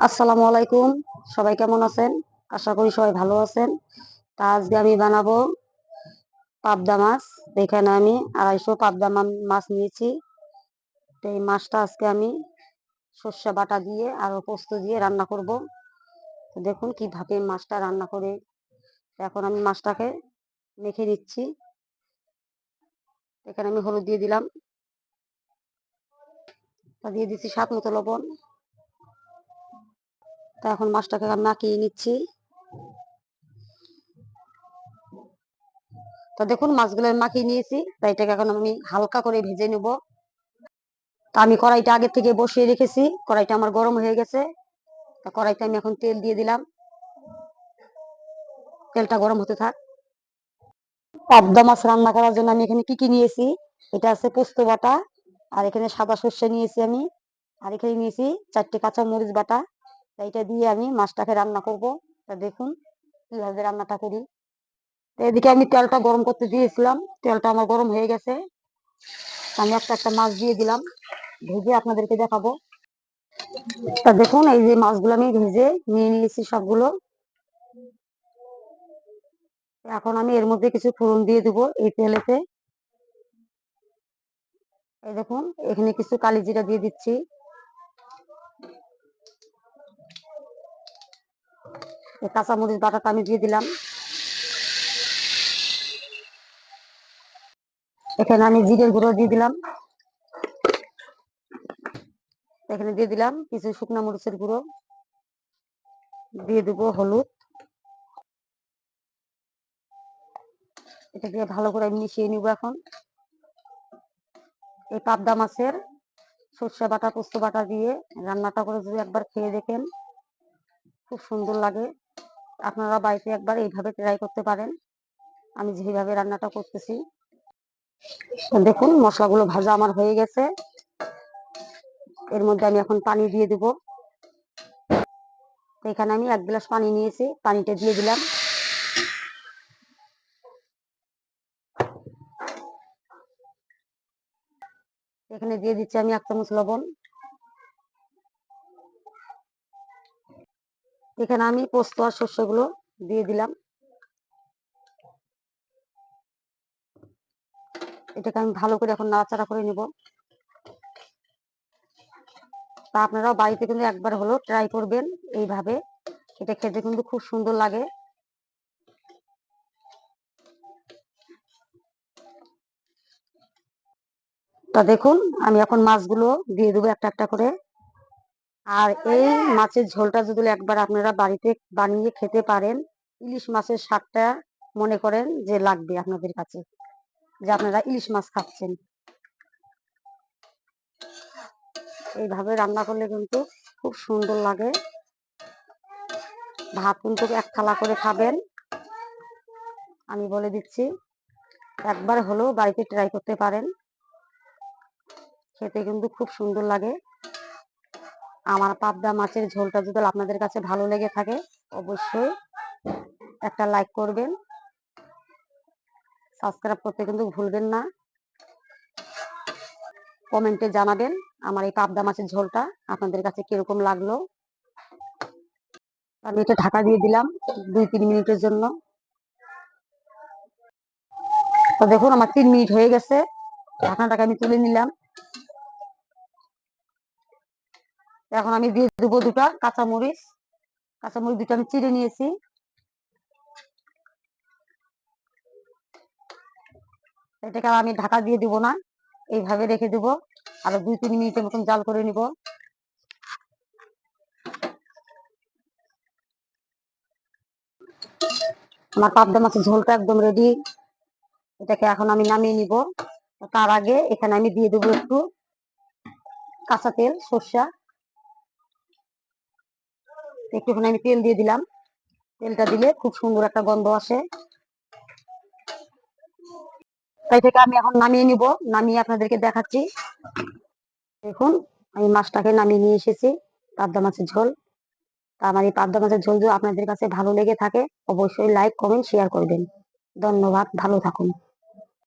আসসালামু আলাইকুম। সবাই কেমন আছেন? আশা করি সবাই ভালো আছেন। তা আজকে আমি বানাবো পাবদা মাছ। এখানে আমি আড়াইশো পাবদা মাছ নিয়েছি। তো এই মাছটা আজকে আমি সর্ষে বাটা দিয়ে আর পোস্ত দিয়ে রান্না করব। তো দেখুন কীভাবে মাছটা রান্না করে। এখন আমি মাছটাকে মেখে নিচ্ছি। এখানে আমি হলুদ দিয়ে দিলাম। দিয়ে দিচ্ছি স্বাদ মতো লবণ। তা এখন মাছটাকে মাখিয়ে নিচ্ছি। তো দেখুন, মাছগুলো আমি মাখিয়ে নিয়েছি তাই এটাকে এখন আমি হালকা করে ভেজে নেব। তা আমি কড়াইটা আগে থেকে বসিয়ে রেখেছি, কড়াইটা আমার গরম হয়ে গেছে। তা কড়াইতে আমি এখন তেল দিয়ে দিলাম। তেলটা গরম হতে থাক। পাবদা মাছ রান্না করার জন্য আমি এখানে কি কি নিয়েছি? এটা আছে পোস্ত বাটা, আর এখানে সাদা সর্ষে নিয়েছি আমি। আর এখানে নিয়েছি চারটে কাঁচা মরিচ বাটা। তা এটা দিয়ে আমি মাছটাকে রান্না করব। তা দেখুন, কীভাবে রান্নাটা করি। এদিকে আমি তেলটা গরম করতে দিয়েছিলাম। তেলটা আমার গরম হয়ে গেছে। আমি একটা একটা মাছ দিয়ে দিলাম। ভেজে আপনাদেরকে দেখাবো। তা দেখুন, এই যে মাছগুলো আমি ভেজে নিয়ে নিয়েছি সবগুলো। এখন আমি এর মধ্যে কিছু ফোড়ন দিয়ে দেবো এই তেলেতে। এই দেখুন, এখানে কিছু কালি জিরা দিয়ে দিচ্ছি। কাঁচামরিচ বাটাটা আমি দিয়ে দিলাম। এখানে আমি জিরের গুঁড়ো দিয়ে দিলাম। এখানে দিয়ে দিলাম কিছু শুকনো মরিচের গুঁড়ো। দিয়ে দেবো হলুদ। এটা দিয়ে ভালো করে মিশিয়ে নিব এখন। এই পাবদা মাছের সর্ষে বাটা, পোস্ত বাটা দিয়ে রান্নাটা করে যদি একবার খেয়ে দেখেন, খুব সুন্দর লাগে। আপনারা বাড়িতে একবার এইভাবে ট্রাই করতে পারেন। আমি যেভাবে রান্নাটা করতেছি। দেখুন, মশলাগুলো ভাজা আমার হয়ে গেছে। এর মধ্যে আমি এখন পানি দিয়ে দেব। এখানে আমি এক গ্লাস পানি নিয়েছি, পানিটা দিয়ে দিলাম। এখানে দিয়ে দিচ্ছি আমি এক চামচ লবণ। এখানে আমি পোস্ত আর শস্যগুলো দিয়ে দিলাম। এটাকে আমি ভালো করে এখন নাড়াচাড়া করে নিব। তা আপনারাও বাড়িতে কিন্তু একবার হলো ট্রাই করবেন এইভাবে। এটা খেতে কিন্তু খুব সুন্দর লাগে। তা দেখুন, আমি এখন মাছগুলো দিয়ে দেবো একটা একটা করে। আর এই মাছের ঝোলটা যদি একবার আপনারা বাড়িতে বানিয়ে খেতে পারেন ইলিশ মাছের স্বাদটা মনে করেন যে লাগবে আপনাদের কাছে যে আপনারা ইলিশ মাছ খাচ্ছেন। এইভাবে রান্না করলে কিন্তু খুব সুন্দর লাগে। ভাত কিন্তু এক থালা করে খাবেন। আমি বলে দিচ্ছি একবার হলেও বাড়িতে ট্রাই করতে পারেন। খেতে কিন্তু খুব সুন্দর লাগে। আমার পাবদা মাছের ঝোলটা যদি আপনাদের কাছে ভালো লেগে থাকে, অবশ্যই একটা লাইক করবেন। সাবস্ক্রাইব করতে কিন্তু ভুলবেন না। কমেন্টে জানাবেন আমার এই পাবদা মাছের ঝোলটা আপনাদের কাছে কীরকম লাগল। আমি এটা ঢাকা দিয়ে দিলাম দুই তিন মিনিটের জন্য। তো দেখুন, আমার তিন মিনিট হয়ে গেছে। ঢাকনাটাকে আমি তুলে নিলাম। এখন আমি দিয়ে দেবো দুটা কাঁচামরিচ। কাঁচামরিচ দুটো আমি চিড়ে নিয়েছি। এটাকে আমি ঢাকা দিয়ে দিব না, এইভাবে রেখে দেবো। আরও দুই তিন মিনিটের মতন জাল করে নিব। আমার পাবদা মাছের ঝোলটা একদম রেডি এটাকে এখন আমি নামিয়ে নিব। তার আগে এখানে আমি দিয়ে দেবো একটু কাঁচা তেল, সর্ষা। একটুখানি আমি তেল দিয়ে দিলাম। তেলটা দিলে খুব সুন্দর একটা গন্ধ আসে। তাই থেকে আমি এখন নামিয়ে নিব। নামিয়ে আপনাদেরকে দেখাচ্ছি। দেখুন, আমি মাছটাকে নামিয়ে নিয়ে এসেছি, পাবদা মাছের ঝোল। তা আমার এই পাবদা মাছের ঝোল যদি আপনাদের কাছে ভালো লেগে থাকে, অবশ্যই লাইক কমেন্ট শেয়ার করবেন। ধন্যবাদ, ভালো থাকুন।